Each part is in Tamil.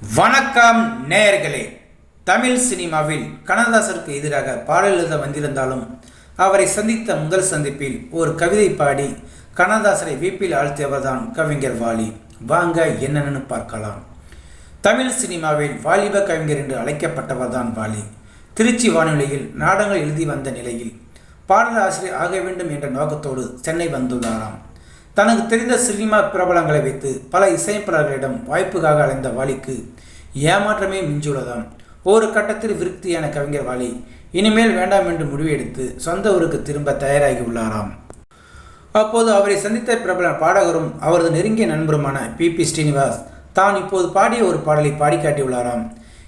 வணக்கம் நேயர்களே. தமிழ் சினிமாவில் கண்ணதாசருக்கு எதிராக பாடல் எழுத வந்திருந்தாலும் அவரை சந்தித்த முதல் சந்திப்பில் ஒரு கவிதை பாடி கண்ணதாசரை வீப்பில் ஆழ்த்தியவர்தான் கவிஞர் வாலி. வாங்க என்னென்னு பார்க்கலாம். தமிழ் சினிமாவில் வாலிப கவிஞர் என்று அழைக்கப்பட்டவர்தான் வாலி. திருச்சி வானொலியில் நாடகங்கள் எழுதி வந்த நிலையில் பாடலாசிரியர் ஆக வேண்டும் என்ற நோக்கத்தோடு சென்னை வந்துள்ளாராம். தனக்கு தெரிந்த சினிமா பிரபலங்களை வைத்து பல இசையமைப்பாளர்களிடம் வாய்ப்புக்காக அலைந்த வாலிக்கு ஏமாற்றமே மிஞ்சுள்ளதாம் ஒரு கட்டத்தில் விருத்தியான கவிஞர் வாலி இனிமேல் வேண்டாம் என்று முடிவெடுத்து சொந்த ஊருக்கு திரும்ப தயாராகி உள்ளாராம் அப்போது அவரை சந்தித்த பிரபல பாடகரும் அவரது நெருங்கிய நண்பருமான பி. பி. ஸ்ரீனிவாஸ் தான் இப்போது பாடிய ஒரு பாடலை பாடி காட்டியுள்ளாராம்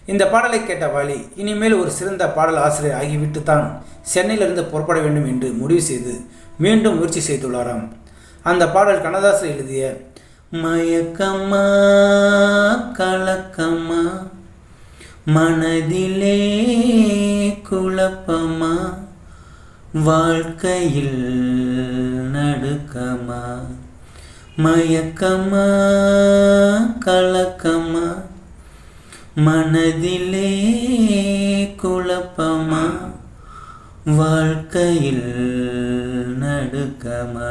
இந்த பாடலை கேட்ட வாலி இனிமேல் ஒரு சிறந்த பாடல் ஆசிரியர் ஆகிவிட்டு தான் சென்னையிலிருந்து புறப்பட வேண்டும் என்று முடிவு செய்து மீண்டும் முயற்சி செய்துள்ளாராம். அந்த பாடல் கண்ணதாசன் எழுதிய மயக்கம்மா கலக்கம்மா மனதிலே குழப்பமா வாழ்க்கையில் நடுக்கமா மயக்கமா கலக்கமா மனதிலே குழப்பமா வாழ்க்கையில் நடுக்கமா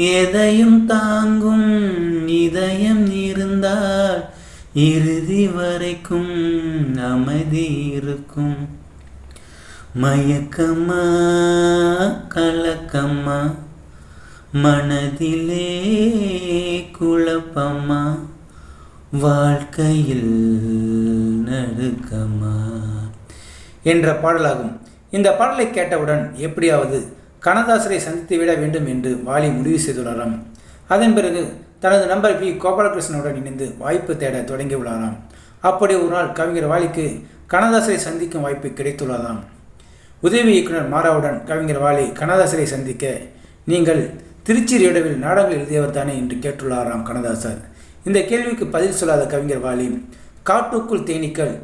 எதையும் தாங்கும் இதயம் இருந்தால் இறுதி வரைக்கும் அமைதி இருக்கும். மயக்கமா கலக்கம்மா மனதிலே குழப்பமா வாழ்க்கையில் நடுக்கமா? என்ற பாடலாகும். இந்த பாடலை கேட்டவுடன் எப்படியாவது கனதாசரை சந்தித்து விட வேண்டும் என்று வாலி முடிவு செய்துள்ளாராம். அதன் பிறகு தனது நண்பர் வி கோபாலகிருஷ்ணனுடன் இணைந்து வாய்ப்பு தேட தொடங்கியுள்ளாராம். அப்படி ஒரு நாள் கவிஞர் வாலிக்கு கனதாசரை சந்திக்கும் வாய்ப்பு கிடைத்துள்ளதாம். உதவி இயக்குனர் மாராவுடன் கவிஞர் வாலி கனதாசரை சந்திக்க நீங்கள் திருச்சி ரேடியோவில் நாடகங்கள் எழுதியவர் தானே என்று கேட்டுள்ளாராம் கனதாசர் இந்த கேள்விக்கு பதில் சொல்லாத கவிஞர் வாலி காட்டுக்குள் தேனீக்கள்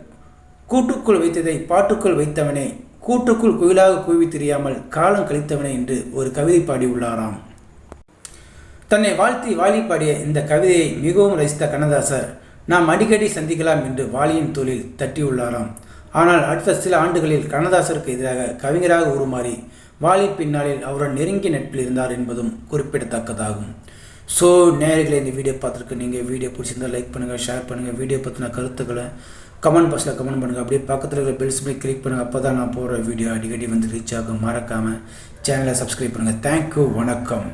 கூட்டுக்குள் வைத்ததை பாட்டுக்குள் வைத்தவனே கூட்டுக்குள் குயிலாக கூவி தெரியாமல் காலம் கழித்தவனே என்று ஒரு கவிதை பாடியுள்ளாராம். தன்னை வாழ்த்தி வாலி பாடிய இந்த கவிதையை மிகவும் ரசித்த கண்ணதாசர் நாம் அடிக்கடி சந்திக்கலாம் என்று வாலியின் தொழில் தட்டியுள்ளாராம். ஆனால் அடுத்த சில ஆண்டுகளில் கண்ணதாசருக்கு எதிராக கவிஞராக உருமாறி வாலி பின்னாளில் அவருடன் நெருங்கிய நட்பில் இருந்தார் என்பதும் குறிப்பிடத்தக்கதாகும். ஸோ நேர்களை இந்த வீடியோ பார்த்துருக்கு நீங்கள் வீடியோ பிடிச்சிருந்தால் லைக் பண்ணுங்கள் ஷேர் பண்ணுங்கள் வீடியோ பற்றின கருத்துக்களை கமெண்ட் பாக்ஸில் கமெண்ட் பண்ணுங்கள் அப்படியே பக்கத்தில் இருக்கிற பெல்ஸ் பண்ணி கிளிக் பண்ணுங்கள் அப்போ தான் நான் போடுற வீடியோ அடிக்கடி வந்து ரீச் ஆகும். மறக்காமல் சேனலை சப்ஸ்கிரைப் பண்ணுங்கள் தேங்க்யூ வணக்கம்.